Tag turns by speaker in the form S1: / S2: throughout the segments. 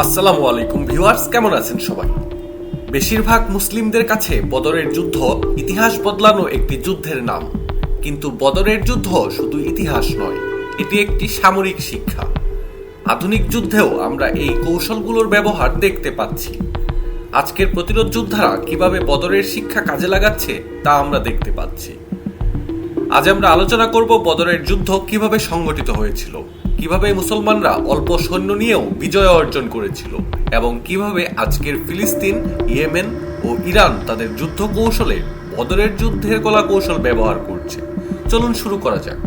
S1: আসসালামু আলাইকুম ভিউয়ার্স, কেমন আছেন সবাই? বেশিরভাগ মুসলিমদের কাছে বদরের যুদ্ধ ইতিহাস বদলানো একটি যুদ্ধের নাম। কিন্তু বদরের যুদ্ধ শুধু ইতিহাস নয়, এটি একটি সামরিক শিক্ষা। আধুনিক যুদ্ধেও আমরা এই কৌশলগুলোর ব্যবহার দেখতে পাচ্ছি। আজকের প্রতিরোধ যোদ্ধারা কীভাবে বদরের শিক্ষা কাজে লাগাচ্ছে তা আমরা দেখতে পাচ্ছি। আজ আমরা আলোচনা করব বদরের যুদ্ধ কীভাবে সংগঠিত হয়েছিল, কীভাবে মুসলমানরা অল্প সৈন্য নিয়েও বিজয় অর্জন করেছিল এবং কীভাবে আজকের ফিলিস্তিন, ইয়েমেন ও ইরান তাদের যুদ্ধ কৌশলে বদরের যুদ্ধের কলা কৌশল ব্যবহার করছে। চলুন শুরু করা যাক।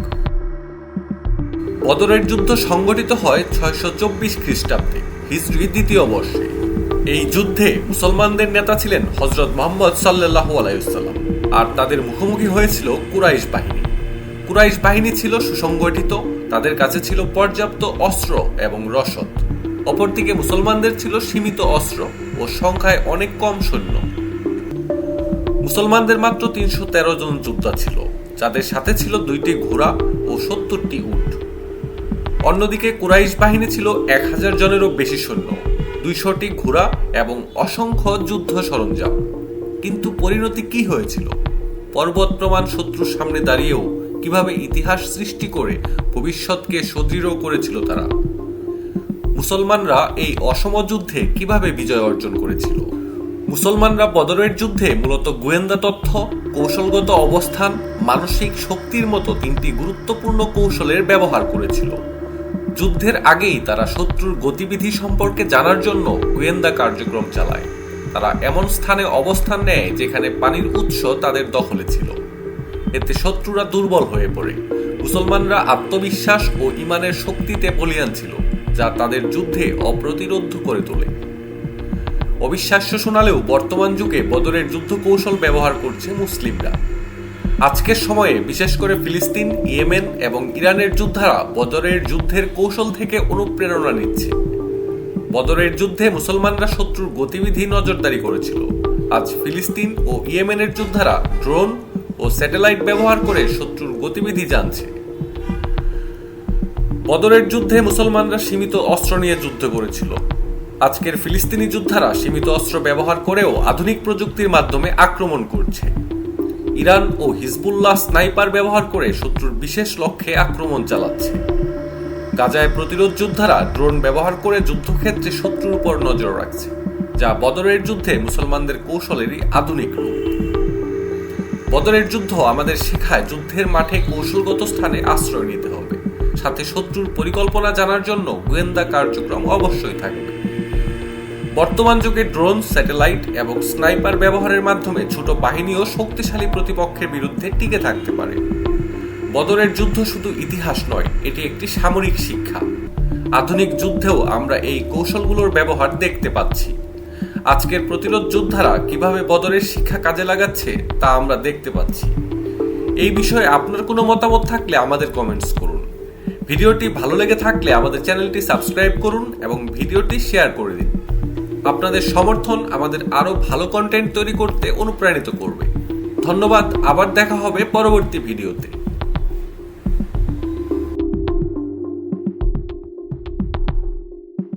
S1: বদরের যুদ্ধ সংগঠিত হয় ছয়শো চব্বিশ খ্রিস্টাব্দে। হিস্ট্রি দ্বিতীয় বর্ষে। এই যুদ্ধে মুসলমানদের নেতা ছিলেন হজরত মোহাম্মদ সাল্লাহ আলাইসাল্লাম আর তাদের মুখোমুখি হয়েছিল কুরাইশ বাহিনী। কুরাইশ বাহিনী ছিল সুসংগঠিত, তাদের কাছে ছিল পর্যাপ্ত অস্ত্র এবং রসদ। অপরদিকে মুসলমানদের ছিল সীমিত অস্ত্র ও সংখ্যায় অনেক কম সৈন্য। মুসলমানদের মাত্র তিনশো তেরো জন যোদ্ধা ছিল, যাদের সাথে ছিল দুইটি ঘোড়া ও সত্তরটি উট। অন্যদিকে কুরাইশ বাহিনী ছিল এক হাজার জনেরও বেশি সৈন্য, দুইশোটি ঘোড়া এবং অসংখ্য যুদ্ধ সরঞ্জাম। কিন্তু পরিণতি কি হয়েছিল? পর্বত প্রমাণ শত্রুর সামনে দাঁড়িয়েও কীভাবে ইতিহাস সৃষ্টি করে ভবিষ্যৎকে সুদৃঢ় করেছিল তারা? মুসলমানরা এই অসম যুদ্ধে কীভাবে বিজয় অর্জন করেছিল? মুসলমানরা বদরের যুদ্ধে মূলত গোয়েন্দা তথ্য, কৌশলগত অবস্থান, মানসিক শক্তির মতো তিনটি গুরুত্বপূর্ণ কৌশলের ব্যবহার করেছিল। যুদ্ধের আগেই তারা শত্রুর গতিবিধি সম্পর্কে জানার জন্য গোয়েন্দা কার্যক্রম চালায়। তারা এমন স্থানে অবস্থান নেয় যেখানে পানির উৎস তাদের দখলে ছিল। এতে শত্রুরা দুর্বল হয়ে পড়ে। মুসলমানরা আত্মবিশ্বাস ও ইমানের শক্তিতে বলিয়ান ছিল, যা তাদের যুদ্ধে অপ্রতিরোধ করে তোলে। অবিশ্বাস্য শোনালেও বর্তমান যুগে বদরের যুদ্ধ কৌশল ব্যবহার করছে মুসলিমরা। আজকের সময়ে বিশেষ করে ফিলিস্তিন, ইয়েমেন এবং ইরানের যোদ্ধারা বদরের যুদ্ধের কৌশল থেকে অনুপ্রেরণা নিচ্ছে। বদরের যুদ্ধে মুসলমানরা শত্রুর গতিবিধি নজরদারি করেছিল। আজ ফিলিস্তিন ও ইয়েমেনের যোদ্ধারা ড্রোন ও স্যাটেলাইট ব্যবহার করে শত্রুর গতিবিধি জানছে। বদরের যুদ্ধে মুসলমানরা সীমিত অস্ত্র নিয়ে যুদ্ধ করেছিল। আজকের ফিলিস্তিনি যোদ্ধারা সীমিত অস্ত্র ব্যবহার করেও আধুনিক প্রযুক্তির মাধ্যমে আক্রমণ করছে। ইরান ও হিজবুল্লাহ স্নাইপার ব্যবহার করে শত্রুর বিশেষ লক্ষ্যে আক্রমণ চালাচ্ছে। গাজায় প্রতিরোধ যোদ্ধারা ড্রোন ব্যবহার করে যুদ্ধক্ষেত্রে শত্রুর উপর নজর রাখছে, যা বদরের যুদ্ধে মুসলমানদের কৌশলেরই আধুনিক রূপ। বদরের যুদ্ধ আমাদের শেখায় যুদ্ধের মাঠে কৌশলগত স্থানে আশ্রয় নিতে হবে, সাথে শত্রুর পরিকল্পনা জানার জন্য গোয়েন্দা কার্যক্রম অবশ্যই থাকবে। বর্তমান যুগে ড্রোন, স্যাটেলাইট এবং স্নাইপার ব্যবহারের মাধ্যমে ছোট বাহিনীও শক্তিশালী প্রতিপক্ষের বিরুদ্ধে টিকে থাকতে পারে। বদরের যুদ্ধ শুধু ইতিহাস নয়, এটি একটি সামরিক শিক্ষা। আধুনিক যুদ্ধেও আমরা এই কৌশলগুলোর ব্যবহার দেখতে পাচ্ছি। আজকের প্রতিরোধ যোদ্ধারা কীভাবে বদরের শিক্ষা কাজে লাগাচ্ছে, তা আমরা দেখতে পাচ্ছি। এই বিষয়ে আপনার কোনো মতামত থাকলে আমাদের কমেন্টস করুন। ভিডিওটি ভালো লেগে থাকলে আমাদের চ্যানেলটি সাবস্ক্রাইব করুন এবং ভিডিওটি শেয়ার করে দিন। আপনাদের সমর্থন আমাদের আরও ভালো কন্টেন্ট তৈরি করতে অনুপ্রাণিত করবে। ধন্যবাদ, আবার দেখা হবে পরবর্তী ভিডিওতে।